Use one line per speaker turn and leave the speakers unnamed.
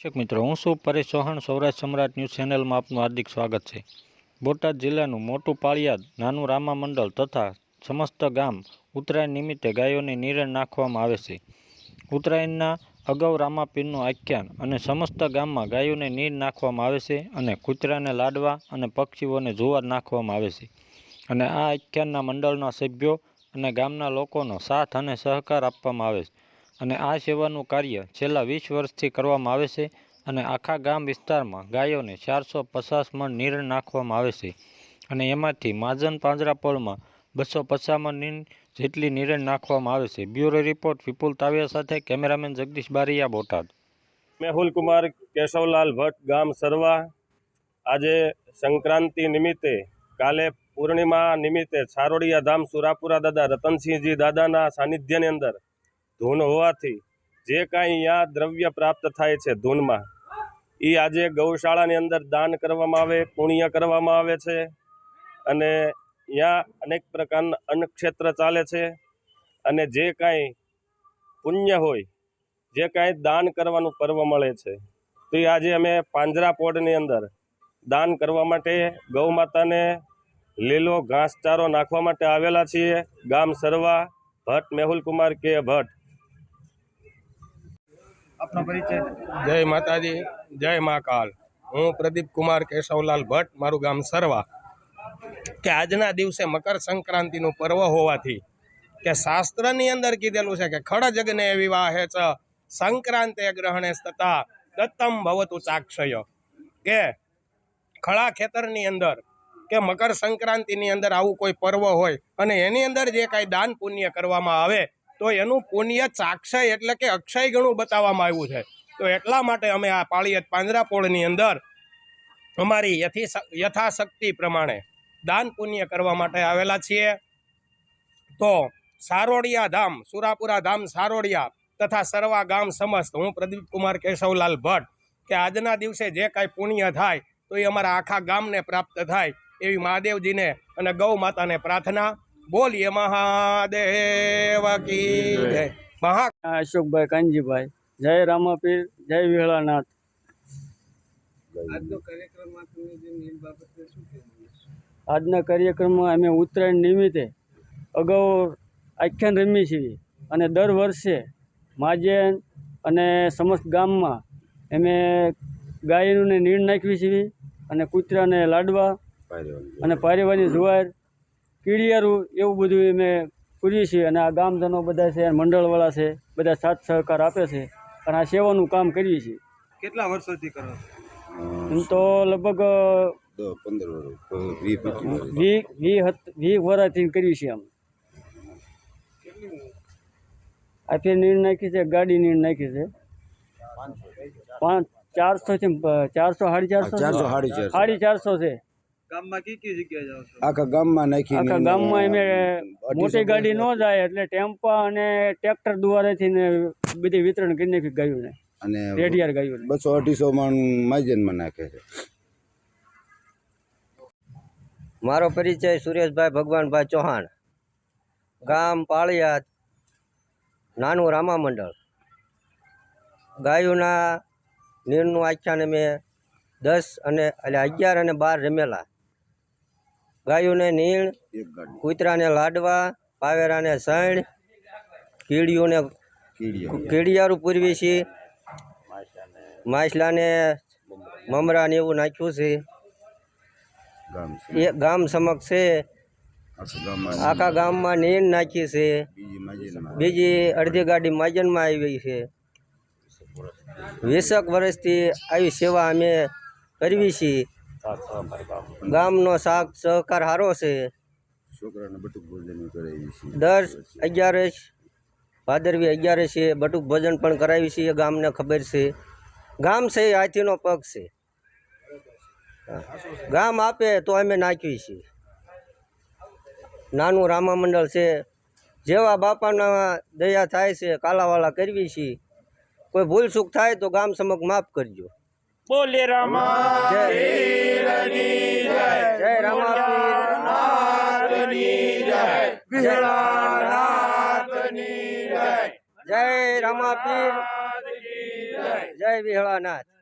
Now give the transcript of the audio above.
દર્શક મિત્રો, હું છું પરેશ ચૌહાણ, સૌરાષ્ટ્ર સમ્રાટ ન્યૂઝ ચેનલમાં આપનું હાર્દિક સ્વાગત છે. બોટાદ જિલ્લાનું મોટું પાળિયાદ, નાનું રામા મંડળ તથા સમસ્ત ગામ ઉત્તરાયણ નિમિત્તે ગાયોને નિરણ નાખવામાં આવે છે. ઉત્તરાયણના અગાઉ રામાપીરનું આખ્યાન અને સમસ્ત ગામમાં ગાયોને નીર નાખવામાં આવે છે અને કૂતરાને લાડવા અને પક્ષીઓને જુવાર નાખવામાં આવે છે. અને આ આખ્યાનના મંડળના સભ્યો અને ગામના લોકોનો સાથ અને સહકાર આપવામાં આવે છે. અને આ સેવાનું કાર્ય છેલ્લા વીસ વર્ષથી કરવામાં આવે છે અને આખા ગામ વિસ્તારમાં ગાયોને ચારસો પચાસ મણ નીરણ નાખવામાં આવે છે. અને એમાંથી માજન પાંજરાપોળમાં બસો પચાસ મણ જેટલી નીરણ નાખવામાં આવે છે. બ્યુરો રિપોર્ટ વિપુલ તાવિયા સાથે કેમેરામેન જગદીશ બારિયા, બોટાદ.
મેહુલ કુમાર કેશવલાલ ભટ્ટ, ગામ સરવા. આજે સંક્રાંતિ નિમિત્તે, કાલે પૂર્ણિમા નિમિત્તે, છારોડિયા ધામ સુરાપુરા દાદા રતનસિંહજી દાદાના સાનિધ્યની અંદર ધૂન હોવાથી જે કાંઈ અહીંયા દ્રવ્ય પ્રાપ્ત થાય છે ધૂનમાં એ આજે ગૌશાળાની અંદર દાન કરવામાં આવે, પુણ્ય કરવામાં આવે છે અને અહીંયા અનેક પ્રકારના અન્નક્ષેત્ર ચાલે છે અને જે કાંઈ પુણ્ય હોય, જે કાંઈ દાન કરવાનું પર્વ મળે છે, તો એ આજે અમે પાંજરાપોળની અંદર દાન કરવા માટે ગૌ માતાને લીલો ઘાસચારો નાખવા માટે આવેલા છીએ. ગામ સરવા, ભટ્ટ મેહુલ કુમાર કે ભટ્ટ.
આપનો પરિચય?
જય માતાજી, જય મહાકાલ હું પ્રદીપ કુમાર કેશવલાલ ભટ્ટ, મારું ગામ સરવા. કે આજના દિવસે મકર સંક્રાંતિનું પર્વ હોવાથી કે શાસ્ત્રની અંદર કીધેલું છે કે ખડજગને વિવાહે ચ, સંક્રાંતે ગ્રહણે તથા દત્તમ ભવતું ચાક્ષય. કે ખળા ખેતરની અંદર, કે મકર સંક્રાંતિની અંદર આવું કોઈ પર્વ હોય અને એની અંદર જે કાંઈ દાન પુણ્ય કરવામાં આવે તો એનું પુણ્ય ચાક્ષય એટલે કે અક્ષય ગણું બતાવવામાં આવ્યું છે. તો એટલા માટે અમે આ પાળિયત પાંજરાપોળની અંદર અમારી યથી યથાશક્તિ પ્રમાણે દાન પુણ્ય કરવા માટે આવેલા છીએ. તો સારોડિયા ધામ, સુરાપુરા ધામ સારોડિયા તથા સરવા ગામ સમસ્ત હું પ્રદીપ કુમાર કેશવલાલ ભટ્ટ કે આજના દિવસે જે કાંઈ પુણ્ય થાય તો એ અમારા આખા ગામને પ્રાપ્ત થાય એવી મહાદેવજીને અને ગૌ માતાને પ્રાર્થના બોલીએ મહાદેવ કી જય. મહા
અશોકભાઈ કાનજીભાઈ. જય રામાપીર જય વિહળાનાથ.
આજનો કાર્યક્રમમાં તમે જે નીલ બાબતે શું
આજના કાર્યક્રમમાં અમે ઉત્તરાયણ નિમિત્તે અગાઉ આખ્યાન રમીએ છીએ અને દર વર્ષે માજેન અને સમસ્ત ગામમાં અમે ગાયનું નીણ નાખવી છીએ અને કૂતરાને લાડવા અને પારેવાની જુવાર કીડિયારું એવું બધું અમે કરીએ છીએ અને આ ગામજનો બધા છે મંડળવાળા છે બધા સાથ સહકાર આપે છે અને આ સેવાનું કામ કરીએ છીએ.
કેટલા વર્ષોથી કરો
હું તો લગભગ
પંદર વીસ પચીસ
વી વી વી વરાથી કરીએ છીએ આમ. આ ફેર નીર નાખી છે ગાડી નીર નાખી છે. પાંચ ચારસો થી ચારસો સાડી ચારસો
ચારસો સાડી ચારસો.
સાડી ચારસો છે.
ગામમાં કઈ કઈ જગ્યાએ જાઓ છો?
આખા ગામમાં નાખી
આખા ગામમાં અમે મોટી ગાડી નો જાય એટલે ટેમ્પા અને ટ્રેક્ટર દ્વારાથી ને બધી વિતરણ કરી નાખી ને.
અને
રેડિયાર
બસો અઢીસો નાખે છે.
મારો પરિચય સુરેશભાઈ ભગવાનભાઈ ચૌહાણ. ગામ પાળિયાદ નાનું રામા મંડળ. ગાયોના નીરનું આખ્યાન અમે દસ અને એટલે અગિયાર અને બાર રમેલા. ગાયોને નીણ કૂતરાને લાડવા પાવેરાને સણ કીડીઓને
કીડિયા.
કીડિયારું પૂરવી છે. માછલાને મમરા. ને એવું નાખ્યું છે. એ ગામ સમક્ષ છે.
આખા ગામમાં
નીણ. નાખી છે.
બીજી
અડધી ગાડી માજનમાં આવી છે. વીસેક વર્ષથી. આવી સેવા અમે કરવી છીએ ગામનો સાથ સહકાર સારો છે.
છોકરાને બટુક ભોજન કરાવી છે.
દર અગિયારસ ભાદરવી અગિયારસે બટુક ભોજન પણ કરાવી છે ગામને ખબર છે. ગામ છે એ હાથીનો પગ છે. ગામ આપે તો અમે નાખીએ છીએ. નાનું રામા મંડળ છે. જેવા બાપાના દયા થાય છે કાલાવાલા કરવી છીએ કોઈ ભૂલ ચૂક થાય તો ગામ સમક્ષ માફ કરજો.
બોલે રામા.
જય જય રામાપીર. જય રામાપીર. જય વિહળાનાથ.